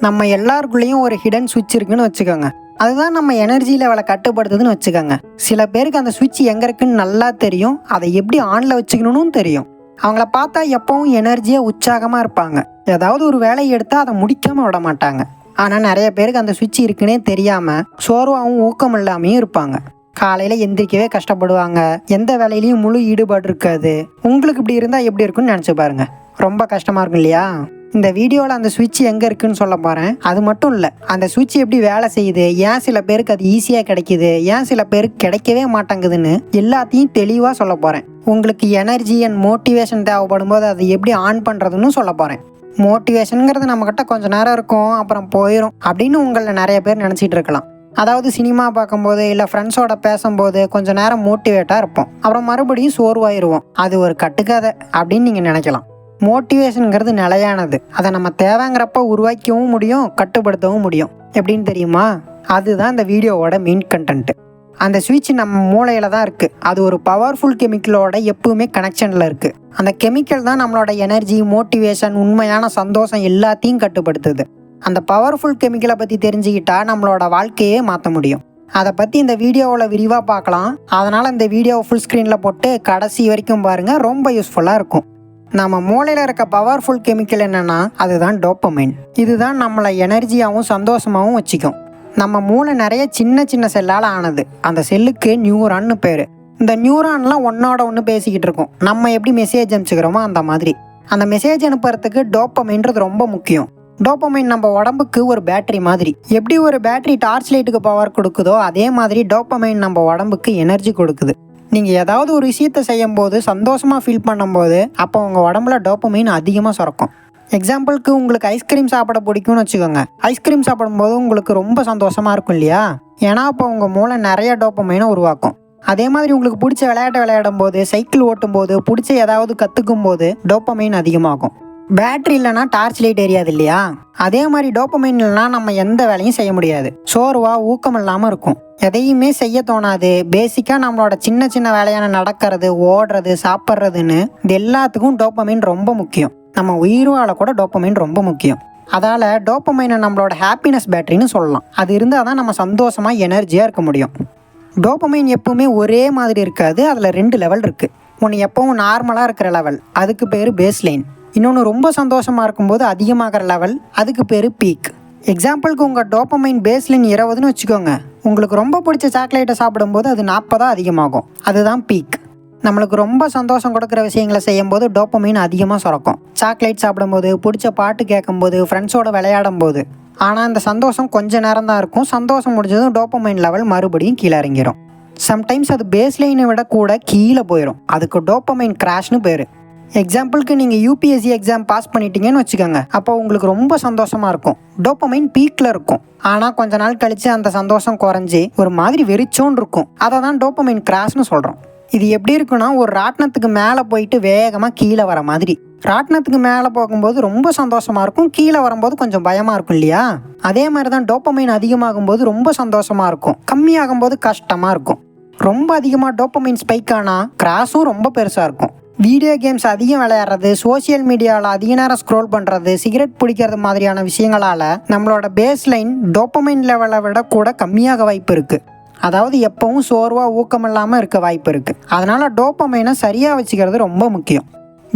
நம்ம எல்லாருக்குள்ளேயும் ஒரு ஹிடன் சுவிட்ச் இருக்குன்னு வச்சுக்கோங்க. அதுதான் நம்ம எனர்ஜி லெவலை கட்டுப்படுத்துதுன்னு வச்சுக்கோங்க. சில பேருக்கு அந்த சுவிட்ச் எங்கே இருக்குன்னு நல்லா தெரியும். அதை எப்படி ஆனில் வச்சுக்கணும்னு தெரியும். அவங்கள பார்த்தா எப்பவும் எனர்ஜியாக உற்சாகமாக இருப்பாங்க. ஏதாவது ஒரு வேலையை எடுத்தால் அதை முடிக்காமல் விட மாட்டாங்க. ஆனால் நிறைய பேருக்கு அந்த சுவிட்ச் இருக்குன்னே தெரியாமல் சோர்வாகவும் ஊக்கம் இல்லாமையும் இருப்பாங்க. காலையில் எந்திரிக்கவே கஷ்டப்படுவாங்க. எந்த வேலையிலையும் முழு ஈடுபாடு இருக்காது. உங்களுக்கு இப்படி இருந்தால் எப்படி இருக்குன்னு நினச்சி பாருங்க. ரொம்ப கஷ்டமாக இருக்கும் இல்லையா? இந்த வீடியோவில் அந்த சுவிட்ச் எங்கே இருக்குன்னு சொல்ல போகிறேன் அது மட்டும் இல்லை அந்த சுவிட்ச் எப்படி வேலை செய்யுது ஏன் சில பேருக்கு அது ஈஸியாக கிடைக்குது ஏன் சில பேருக்கு கிடைக்கவே மாட்டேங்குதுன்னு எல்லாத்தையும் தெளிவாக சொல்ல போகிறேன் உங்களுக்கு எனர்ஜி அண்ட் மோட்டிவேஷன் தேவைப்படும் போது அதை எப்படி ஆன் பண்ணுறதுன்னு சொல்ல போகிறேன் மோட்டிவேஷனுங்கிறது நம்மக்கிட்ட கொஞ்ச நேரம் இருக்கும் அப்புறம் போயிடும் அப்படின்னு உங்களை நிறைய பேர் நினச்சிட்டு இருக்கலாம். அதாவது சினிமா பார்க்கும்போது இல்லை ஃப்ரெண்ட்ஸோட பேசும்போது கொஞ்ச நேரம் மோட்டிவேட்டாக இருப்போம். அப்புறம் மறுபடியும் சோர்வாயிருவோம். அது ஒரு கட்டுக்கதை அப்படின்னு நீங்கள் நினைக்கலாம். மோட்டிவேஷனுங்கிறது நிலையானது. அதை நம்ம தேவைங்கிறப்ப உருவாக்கவும் முடியும் கட்டுப்படுத்தவும் முடியும். எப்படின்னு தெரியுமா? அதுதான் இந்த வீடியோவோட மெயின் கண்டென்ட் அந்த சுவிட்ச் நம்ம மூளையில தான் இருக்கு. அது ஒரு பவர்ஃபுல் கெமிக்கலோட எப்பவுமே கனெக்ஷன்ல இருக்கு. அந்த கெமிக்கல் தான் நம்மளோட எனர்ஜி மோட்டிவேஷன் உண்மையான சந்தோஷம் எல்லாத்தையும் கட்டுப்படுத்துது. அந்த பவர்ஃபுல் கெமிக்கலை பற்றி தெரிஞ்சுக்கிட்டா நம்மளோட வாழ்க்கையே மாற்ற முடியும். அதை பற்றி இந்த வீடியோவில் விரிவாக பார்க்கலாம். அதனால் இந்த வீடியோவை ஃபுல் ஸ்க்ரீனில் போட்டு கடைசி வரைக்கும் பாருங்கள் ரொம்ப யூஸ்ஃபுல்லாக இருக்கும். நம்ம மூளையில் இருக்க பவர்ஃபுல் கெமிக்கல் என்னன்னா அதுதான் டோப்பமைன் இதுதான் நம்மளை எனர்ஜியாகவும் சந்தோஷமாகவும் வச்சுக்கும். நம்ம மூளை நிறைய சின்ன சின்ன செல்லால் ஆனது. அந்த செல்லுக்கு நியூரான்னு பேர். இந்த நியூரான்லாம் ஒன்னோட ஒன்று பேசிக்கிட்டு இருக்கும். நம்ம எப்படி மெசேஜ் அனுப்பிச்சுக்கிறோமோ அந்த மாதிரி. அந்த மெசேஜ் அனுப்புறதுக்கு டோப்பமைன்றது ரொம்ப முக்கியம். டோப்பமைன் நம்ம உடம்புக்கு ஒரு பேட்டரி மாதிரி. எப்படி ஒரு பேட்டரி டார்ச் லைட்டுக்கு பவர் கொடுக்குதோ அதே மாதிரி டோப்பமைன் நம்ம உடம்புக்கு எனர்ஜி கொடுக்குது. நீங்கள் ஏதாவது ஒரு விஷயத்தை செய்யும் போது சந்தோஷமாக ஃபீல் பண்ணும்போது அப்போ உங்கள் உடம்புல டோப்பமீன் அதிகமாக சுரக்கும். எக்ஸாம்பிளுக்கு உங்களுக்கு ஐஸ்கிரீம் சாப்பிட பிடிக்கும்னு வச்சுக்கோங்க. ஐஸ்கிரீம் சாப்பிடும்போது உங்களுக்கு ரொம்ப சந்தோஷமாக இருக்கும் இல்லையா? ஏன்னா அப்போ உங்கள் மூளை நிறைய டோப்பமைனை உருவாக்கும். அதே மாதிரி உங்களுக்கு பிடிச்ச விளையாட்டை விளையாடும் போது சைக்கிள் ஓட்டும் போது பிடிச்ச ஏதாவது கற்றுக்கும் போது டோப்பமீன் அதிகமாகும். பேட்டரி இல்லைன்னா டார்ச் லைட் எரியாது இல்லையா? அதே மாதிரி டோப்பமைன் இல்லைனா நம்ம எந்த வேலையும் செய்ய முடியாது. சோர்வா ஊக்கம் இல்லாமல் இருக்கும். எதையுமே செய்ய தோணாது. பேசிக்காக நம்மளோட சின்ன சின்ன வேலையான நடக்கிறது ஓடுறது சாப்பிட்றதுன்னு இது எல்லாத்துக்கும் டோப்பமைன் ரொம்ப முக்கியம். நம்ம உயிர் வாழ கூட டோப்பமைன் ரொம்ப முக்கியம். அதால் டோப்பமைனை நம்மளோட ஹாப்பினஸ் பேட்டரின்னு சொல்லலாம். அது இருந்தால் தான் நம்ம சந்தோஷமாக எனர்ஜியாக இருக்க முடியும். டோப்பமைன் எப்பவுமே ஒரே மாதிரி இருக்காது. அதில் ரெண்டு லெவல் இருக்குது ஒன்று எப்பவும் நார்மலாக இருக்கிற லெவல் அதுக்கு பேர் பேஸ் லைன் இன்னொன்று ரொம்ப சந்தோஷமாக இருக்கும்போது அதிகமாகிற லெவல் அதுக்கு பேர் பீக் எக்ஸாம்பிளுக்கு உங்கள் டோப்பமைன் பேஸ்லின் இருபதுன்னு வச்சுக்கோங்க. உங்களுக்கு ரொம்ப பிடிச்ச சாக்லேட்டை சாப்பிடும்போது அது நாற்பதாக அதிகமாகும். அதுதான் பீக் நம்மளுக்கு ரொம்ப சந்தோஷம் கொடுக்குற விஷயங்களை செய்யும்போது டோப்பமைன் அதிகமாக சுரக்கும். சாக்லேட் சாப்பிடும்போது பிடிச்ச பாட்டு கேட்கும்போது ஃப்ரெண்ட்ஸோடு விளையாடும் போது ஆனால் அந்த சந்தோஷம் கொஞ்சம் நேரம் தான் இருக்கும். சந்தோஷம் முடிஞ்சதும் டோப்பமைன் லெவல் மறுபடியும் கீழே இறங்கிரும். சம்டைம்ஸ் அது பேஸ்லைனை விட கூட கீழே போயிடும் அதுக்கு டோப்பமைன் கிராஷ்னு பேர். எக்ஸாம்பிளுக்கு நீங்கள் யூபிஎஸ்சி எக்ஸாம் பாஸ் பண்ணிட்டீங்கன்னு வச்சுக்கோங்க. அப்போ உங்களுக்கு ரொம்ப சந்தோஷமாக இருக்கும். டோப்பமைன் பீக்கில் இருக்கும். ஆனால் கொஞ்ச நாள் கழித்து அந்த சந்தோஷம் குறைஞ்சி ஒரு மாதிரி வெறிச்சோன்னு இருக்கும். அதை தான் டோப்பமைன் கிராஷ்னு சொல்கிறோம் இது எப்படி இருக்குன்னா ஒரு ராட்டினத்துக்கு மேலே போயிட்டு வேகமாக கீழே வர மாதிரி. ராட்டினத்துக்கு மேலே போகும்போது ரொம்ப சந்தோஷமாக இருக்கும். கீழே வரும்போது கொஞ்சம் பயமாக இருக்கும் இல்லையா? அதே மாதிரி தான் டோப்பமைன் அதிகமாகும் போது ரொம்ப சந்தோஷமாக இருக்கும். கம்மியாகும் போது கஷ்டமாக இருக்கும். ரொம்ப அதிகமாக டோப்பமைன் ஸ்பைக் ஆனால் கிராஸும் ரொம்ப பெருசாக இருக்கும். வீடியோ கேம்ஸ் அதிகம் விளையாடுறது சோஷியல் மீடியாவில் அதிக நேரம் ஸ்க்ரோல் பண்ணுறது சிகரெட் பிடிக்கிறது மாதிரியான விஷயங்களால் நம்மளோட பேஸ் லைன் டோப்பமைன் லெவலை விட கூட கம்மியாக வாய்ப்பு இருக்குது அதாவது எப்பவும் சோர்வாக ஊக்கம் இல்லாமல் இருக்க வாய்ப்பு இருக்குது அதனால் டோப்பமைனை சரியாக வச்சுக்கிறது ரொம்ப முக்கியம்.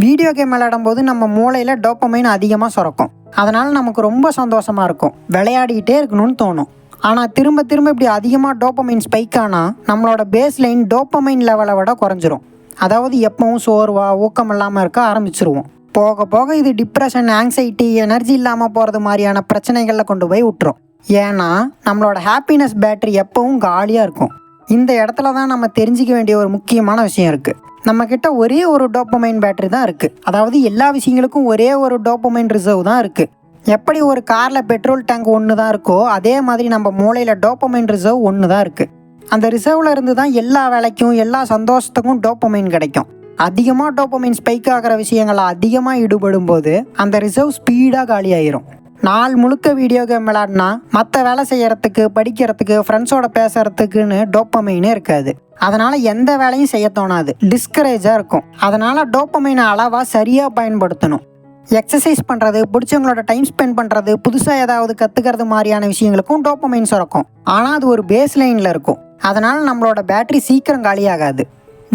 வீடியோ கேம் விளையாடும் போது நம்ம மூளையில் டோப்பமைன் அதிகமாக சுரக்கும். அதனால் நமக்கு ரொம்ப சந்தோஷமாக இருக்கும். விளையாடிக்கிட்டே இருக்கணும்னு தோணும். ஆனால் திரும்ப திரும்ப இப்படி அதிகமாக டோப்பமைன் ஸ்பைக் ஆனால் நம்மளோட பேஸ் லைன் டோப்பமைன் லெவலை விட குறைஞ்சிரும். அதாவது எப்பவும் சோர்வாக ஊக்கம் இல்லாமல் இருக்க ஆரம்பிச்சிருவோம். போக போக இது டிப்ரெஷன் ஆங்ஸைட்டி எனர்ஜி இல்லாமல் போகிறது மாதிரியான பிரச்சனைகளில் கொண்டு போய் விட்டுரும். ஏன்னா நம்மளோட ஹாப்பினஸ் பேட்டரி எப்பவும் காலியாக இருக்கும். இந்த இடத்துல தான் நம்ம தெரிஞ்சிக்க வேண்டிய ஒரு முக்கியமான விஷயம் இருக்குது நம்மக்கிட்ட ஒரே ஒரு டோப்பமைன் பேட்டரி தான் இருக்குது அதாவது எல்லா விஷயங்களுக்கும் ஒரே ஒரு டோப்பமைன் ரிசர்வ் தான் இருக்குது எப்படி ஒரு காரில் பெட்ரோல் டேங்க் ஒன்று தான் இருக்கோ அதே மாதிரி நம்ம மூளையில் டோப்பமைன் ரிசர்வ் ஒன்று தான் இருக்குது அந்த ரிசர்வ்ல இருந்து தான் எல்லா வேலைக்கும் எல்லா சந்தோஷத்துக்கும் டோப்பமைன் கிடைக்கும். அதிகமாக டோப்பமைன் ஸ்பைக் ஆகிற விஷயங்களை அதிகமாக ஈடுபடும் போது அந்த ரிசர்வ் ஸ்பீடாக காலியாயிரும். நாள் முழுக்க வீடியோ கேம் விளாடினா மற்ற வேலை செய்யறதுக்கு படிக்கிறதுக்கு ஃப்ரெண்ட்ஸோட பேசுறதுக்குன்னு டோப்பமைனே இருக்காது. அதனால எந்த வேலையும் செய்ய தோணாது. டிஸ்கரேஜாக இருக்கும். அதனால டோப்பமைனை அளவாக சரியாக பயன்படுத்தணும். எக்ஸசைஸ் பண்ணுறது பிடிச்சவங்களோட டைம் ஸ்பெண்ட் பண்ணுறது புதுசாக ஏதாவது கற்றுக்கிறது மாதிரியான விஷயங்களுக்கும் டோப்பமைன் சுரக்கும். ஆனால் அது ஒரு பேஸ் லைனில் இருக்கும். அதனால் நம்மளோட பேட்டரி சீக்கிரம் காலியாகாது.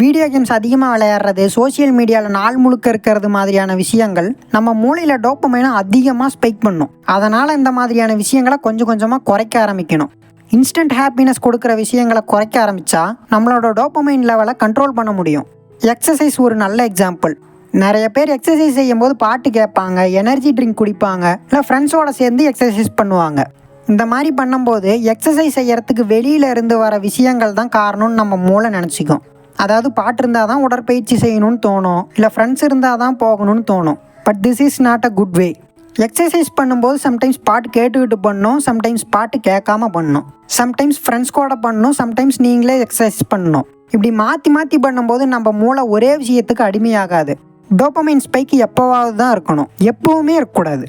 வீடியோ கேம்ஸ் அதிகமாக விளையாடுறது சோஷியல் மீடியாவில் நாள் முழுக்க இருக்கிறது மாதிரியான விஷயங்கள் நம்ம மூளையில் டோப்பமைனை அதிகமாக ஸ்பைக் பண்ணும். அதனால் இந்த மாதிரியான விஷயங்களை கொஞ்சம் கொஞ்சமாக குறைக்க ஆரம்பிக்கணும். இன்ஸ்டன்ட் ஹாப்பினஸ் கொடுக்குற விஷயங்களை குறைக்க ஆரம்பித்தா நம்மளோட டோப்பமைன் லெவலை கண்ட்ரோல் பண்ண முடியும். எக்ஸசைஸ் ஒரு நல்ல எக்ஸாம்பிள் நிறைய பேர் எக்ஸசைஸ் செய்யும்போது பாட்டு கேட்பாங்க எனர்ஜி ட்ரிங்க் குடிப்பாங்க இல்லை ஃப்ரெண்ட்ஸோடு சேர்ந்து எக்ஸசைஸ் பண்ணுவாங்க. இந்த மாதிரி பண்ணும்போது எக்ஸசைஸ் செய்யறதுக்கு வெளியில இருந்து வர விஷயங்கள் தான் காரணம்னு நம்ம மூளை நினச்சிக்கும். அதாவது பாட்டு இருந்தால் தான் உடற்பயிற்சி செய்யணும்னு தோணும். இல்லை ஃப்ரெண்ட்ஸ் இருந்தால் தான் போகணும்னு தோணும். But this is not a good way exercise பண்ணும்போது சம்டைம்ஸ் பாட்டு கேட்டுக்கிட்டு பண்ணணும் சம்டைம்ஸ் பாட்டு கேட்காம பண்ணணும் சம்டைம்ஸ் ஃப்ரெண்ட்ஸ் கூட பண்ணணும் சம்டைம்ஸ் நீங்களே எக்ஸசைஸ் பண்ணணும் இப்படி மாற்றி மாற்றி பண்ணும்போது நம்ம மூளை ஒரே விஷயத்துக்கு அடிமையாகாது. டோப்பமைன் ஸ்பைக்கு எப்போவாவது தான் இருக்கணும். எப்போவுமே இருக்கக்கூடாது.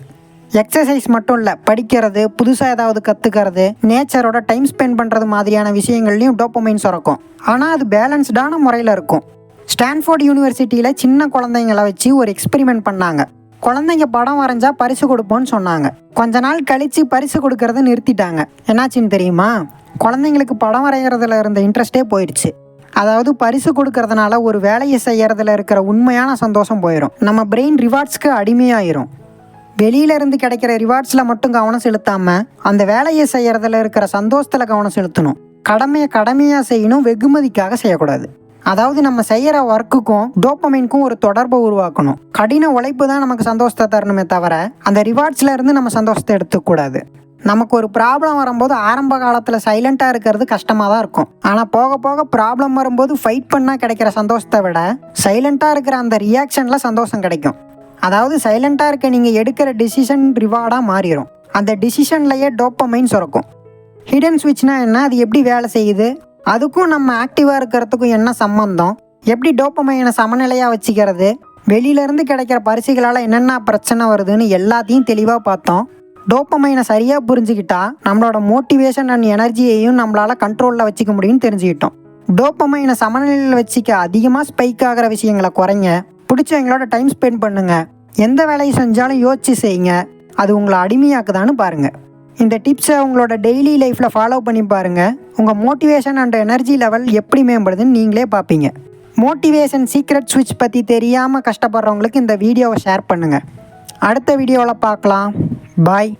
எக்ஸசைஸ் மட்டும் இல்லை படிக்கிறது புதுசாக ஏதாவது கற்றுக்கிறது நேச்சரோட டைம் ஸ்பெண்ட் பண்ணுறது மாதிரியான விஷயங்கள்லையும் டோப்பமைன் சுரக்கும். ஆனால் அது பேலன்ஸ்டான முறையில் இருக்கும். ஸ்டான்ஃபோர்ட் யூனிவர்சிட்டியில் சின்ன குழந்தைங்கள வச்சு ஒரு எக்ஸ்பெரிமெண்ட் பண்ணாங்க. குழந்தைங்க படம் வரைஞ்சா பரிசு கொடுப்போம்னு சொன்னாங்க. கொஞ்ச நாள் கழித்து பரிசு கொடுக்கறத நிறுத்திட்டாங்க. என்னாச்சுன்னு தெரியுமா? குழந்தைங்களுக்கு படம் வரைகிறதுல இருந்த இன்ட்ரெஸ்டே போயிடுச்சு. அதாவது பரிசு கொடுக்கறதுனால ஒரு வேலையை செய்யறதுல இருக்கிற உண்மையான சந்தோஷம் போயிடும் நம்ம பிரெயின் ரிவார்ட்ஸ்க்கு அடிமையாயிரும். வெளியில இருந்து கிடைக்கிற ரிவார்ட்ஸில் மட்டும் கவனம் செலுத்தாம அந்த வேலையை செய்யறதுல இருக்கிற சந்தோஷத்தில் கவனம் செலுத்தணும். கடமையை கடமையாக செய்யணும் வெகுமதிக்காக செய்யக்கூடாது. அதாவது நம்ம செய்கிற ஒர்க்குக்கும் டோப்பமைனுக்கும் ஒரு தொடர்பை உருவாக்கணும். கடின உழைப்பு தான் நமக்கு சந்தோஷத்தை தரணுமே தவிர அந்த ரிவார்ட்ஸ்ல இருந்து நம்ம சந்தோஷத்தை எடுத்துக்கூடாது நமக்கு ஒரு ப்ராப்ளம் வரும்போது ஆரம்ப காலத்தில் சைலண்ட்டாக இருக்கிறது கஷ்டமாக தான் இருக்கும். ஆனால் போக போக ப்ராப்ளம் வரும்போது ஃபைட் பண்ணால் கிடைக்கிற சந்தோஷத்தை விட சைலண்ட்டாக இருக்கிற அந்த ரியாக்ஷனில் சந்தோஷம் கிடைக்கும். அதாவது சைலண்ட்டாக இருக்க நீங்கள் எடுக்கிற டிசிஷன் ரிவார்டாக மாறிடும் அந்த டிசிஷன்லையே டோப்பமைன் சுரக்கும். ஹிடன் ஸ்விட்ச்னால் என்ன? அது எப்படி வேலை செய்யுது? அதுக்கும் நம்ம ஆக்டிவாக இருக்கிறதுக்கும் என்ன சம்பந்தம்? எப்படி டோப்பமைனை சமநிலையாக வச்சுக்கிறது? வெளியிலேருந்து கிடைக்கிற பரிசுகளால் என்னென்ன பிரச்சனை வருதுன்னு எல்லாத்தையும் தெளிவாக பார்த்தோம். டோப்பமைனை சரியாக புரிஞ்சுக்கிட்டா நம்மளோட மோட்டிவேஷன் அண்ட் எனர்ஜியையும் நம்மளால் கண்ட்ரோலில் வச்சுக்க முடியும்னு தெரிஞ்சுக்கிட்டோம். டோப்பமைனை சமநிலையில் வச்சுக்க அதிகமாக ஸ்பைக் ஆகிற விஷயங்களை குறைங்க. பிடிச்சவங்களோட டைம் ஸ்பெண்ட் பண்ணுங்க. எந்த வேலையை செஞ்சாலும் யோசிச்சு செய்யுங்க. அது உங்களை அடிமையாக்குதான்னு பாருங்க. இந்த டிப்ஸை உங்களோட டெய்லி லைஃப்பில் ஃபாலோ பண்ணி பாருங்கள் உங்கள் மோட்டிவேஷன் அண்ட் எனர்ஜி லெவல் எப்படி மேம்படுதுன்னு நீங்களே பார்ப்பீங்க மோட்டிவேஷன் சீக்ரெட் சுவிட்ச் பற்றி தெரியாமல் கஷ்டப்படுறவங்களுக்கு இந்த வீடியோவை ஷேர் பண்ணுங்கள் அடுத்த வீடியோவில் பார்க்கலாம் பாய்